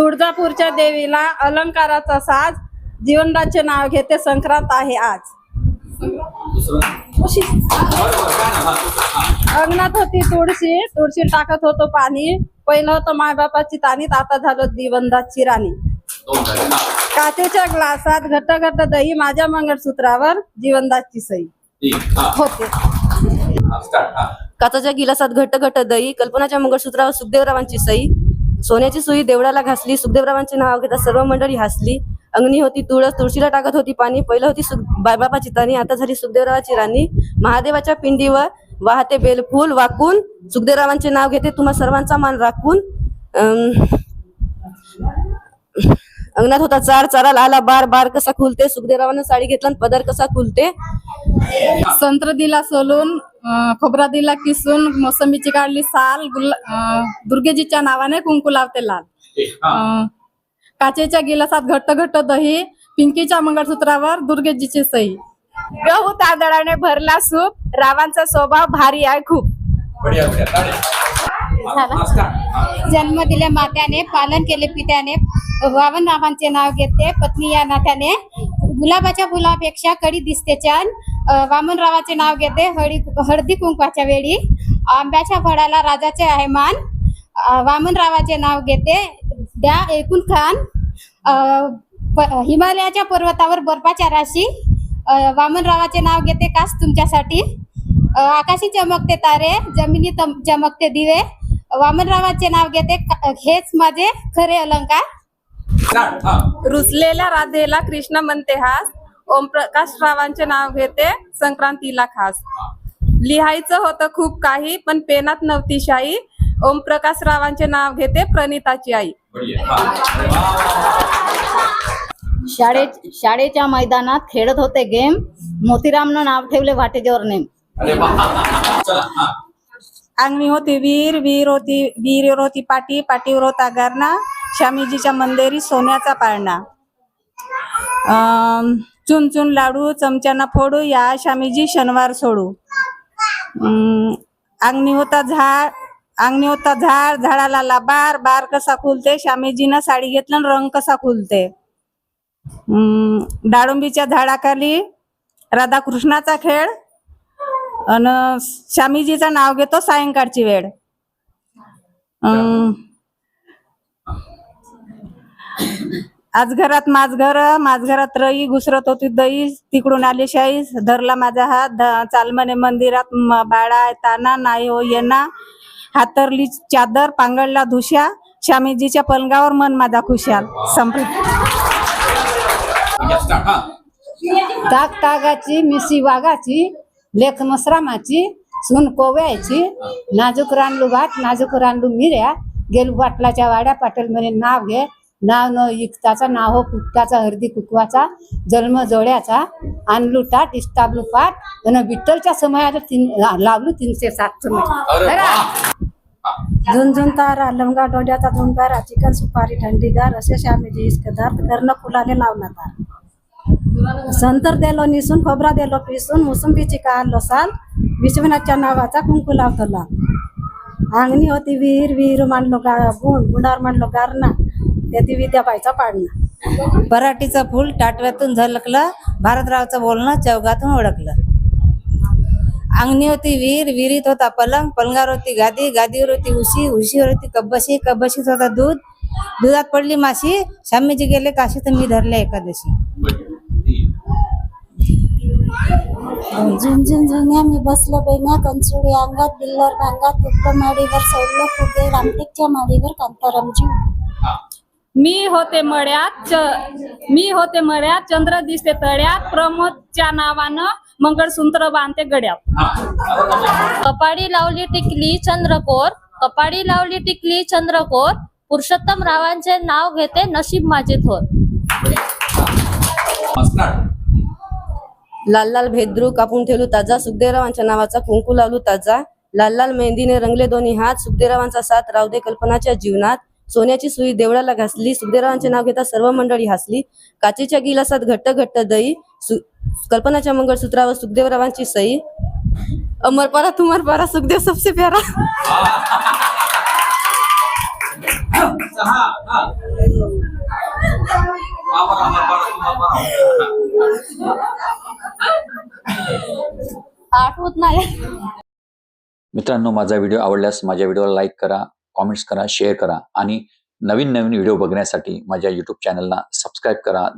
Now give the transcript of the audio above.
तुळजापूरच्या देवीला अलंकाराचा साज जीवनदाचे नाव घेते संक्रांत आहे आज. अंगणात होती तुळशी तुळशी टाकत होतो पाणी. पहिलं होतं मायबापाची तानीत आता झालो दिवंदाची राणी. काचेच्या ग्लासात घट्ट घट्ट दही माझ्या मंगळसूत्रावर जीवनदाची सई. होते. काचाच्या गिलासात घट्ट घट्ट दही कल्पनाच्या मंगळसूत्रावर सुखदेवरावांची सई. सोन्याची सुई देवळाला घासली सुखदेवरावांचे नाव घेता सर्व मंडळी हसली. अंगणी होती तुळस तुळशीला टाकत होती पाणी पहिलं होती सुख बायबापाची तानी आता झाली सुखदेवरावाची राणी. महादेवाच्या पिंडीवर वाहते बेलफूल वाकून सुखदेवरावांचे नाव घेते तुम्हा सर्वांचा मान राखून. अंगणात होता चार चारा आला बार बार कसा खुलते सुखदेवरावानं साडी घेतला आणि पदर कसा खुलते. संत्र दिला सोलून खोबरा दिला किसून मोसंबीची काढली साल गुला अं, दुर्गेजीच्या नावाने कुंकू लावते लाल. अं, काचेच्या गिलासात घट्ट घट्ट दही पिंकीच्या मंगळसूत्रावर दुर्गेजीची सई. गहू तांदळाने भरला सूप रावांचा स्वभाव भारी आहे खूप. जन्म दिल्या मात्याने पालन केले पित्याने वावन रावांचे नाव घेते पत्नी या नात्याने. गुलाबाच्या फुलापेक्षा कडी दिसते छान. वामनरावाचे नाव घेते हळदी हळदी कुंकवाच्या वेळी. आंब्याच्या फळाला राजाचे आहे मान. वामनरावाचे नाव घेते द्या एकूण खान. हिमालयाच्या पर्वतावर बर्फाच्या राशी. वामनरावाचे नाव घेते खास तुमच्यासाठी. आकाशी चमकते तारे जमिनी तम- चमकते दिवे. वामनरावाचे नाव घेते हेच माझे खरे अलंकार. रुसलेल्या राधेला कृष्ण म्हणते हास. ओमप्रकाश रावांचे नाव घेते संक्रांतीला खास. लिहायचं होतं खूप काही पण पेनात नव्हती शाई. ओमप्रकाश रावांचे नाव घेते प्रणिताची आई. शाळेत शाळेच्या मैदानात खेळत होते गेम. मोतीरामनं नाव ठेवले वाटेजोर नेम. अंगणी होती वीर वीर होती वीर होती पाटी पाटीवर होता गारणा शामीजीच्या मंदिरी सोन्याचा पाळणा. चुनचुन चुन चुन लाडू चमच्याना फोडू या शामीजी शनिवार सोडू. अंगणी होता झाड अंगणी होता झाड झाडाला ला बार बार कसा खुलते शामीजीनं साडी घेतलं आणि रंग कसा खुलते. डाळुंबीच्या झाडाखाली राधाकृष्णाचा खेळ अन शामीजीचं नाव घेतो सायंकाळची वेळ. अं, आज घरात माझ घर माझ घरात रई घुसरत होती दही तिकडून आली शाई धरला माझा हात ध- चाल म्हणे मंदिरात म- बाळा ताना नाही हो येना. हातरली चादर पांगडला धुशा स्वामीजीच्या पलंगावर मन माझा खुशाल. संपला. ताक तागाची मिशी वाघाची लेख मसरामाची सून कोव्याची नाजूक रानलू भात नाजूक रानलू मिऱ्या गेलू बाटलाच्या वाड्या पाटील म्हणे नाव घे. नाव न इकताचा नाव हो कुकताचा हळदी कुकवाचा जन्म जोड्याचा आणलू टाट इस्ताबलू पाठ आणि विठ्ठलच्या समयाला तीन लावलू तीनशे सात समय. झुंझुन तारा लंगा डोड्याचा धुंगारा चिकन सुपारी थंडीगार असे श्यामीजी इस्कदार कर्ण फुलाने लावला तार संतर देलो निसून खोबरा देलो पिसून मोसंबीची काढलो साल विश्वनाथच्या नावाचा कुंकू लावतो लाल अंगणी होती विहीर विहीर मांडलो गा गुण गुंडावर मांडलो गारणा. त्याती विद्याबाईचा पाडणं पराठीचं फूल टाटव्यातून झलकलं भारतरावचं बोलणं चौघातून ओळखलं अंगणी होती विहीर विहिरीत होता पलंग पलंगावर होती गादी गादीवर होती उशी उशीवर होती कब्बशी कब्बशीत होता दूध. दुधात पडली माशी शामीजी गेले काशी तर मी धरले एकादशी. झुंझुन झुंग्या मी बसलो बेन्या कंचुडी अंगात बिल्लर भांगात तुपलं माडीवर सोडलं फुगे रामटेकच्या माडीवर कांतारामजी मी होते मळ्यात च- मी होते मळ्यात चंद्र दिसते तळ्यात प्रमोदच्या नावानं मंगळसूत्र बांधते गड्यात. कपाडी लावली टिकली चंद्रकोर कपाडी लावली टिकली चंद्रकोर पुरुषोत्तम रावांचे नाव घेते नशीब माझे थोर. लाल लाल भेद्रू कापून ठेवलू ताजा सुखदेवरावांच्या नावाचा कुंकू लावलू ताजा. लाल लाल मेहंदीने रंगले दोन्ही हात सुखदेवरावांचा साथ राहू दे कल्पनाच्या जीवनात. सोन्याची सुई देवळाला घासली सुखदेवरावांचे नाव घेता सर्व मंडळी हसली. काचेच्या गिलासात घट्ट घट्ट दही सु- कल्पनाच्या मंगळसूत्रावर सुखदेवरावांची सई. अमर पारा तुमर पारा सुखदेव सबसे प्यारा. आठवत नाही. मित्रांनो माझा व्हिडिओ आवडल्यास माझ्या व्हिडिओला लाईक करा. कॉमेंट्स करा शेअर करा आणि नवीन नवीन व्हिडिओ बघण्यासाठी माझ्या यूट्यूब चॅनलला सबस्क्राईब करा.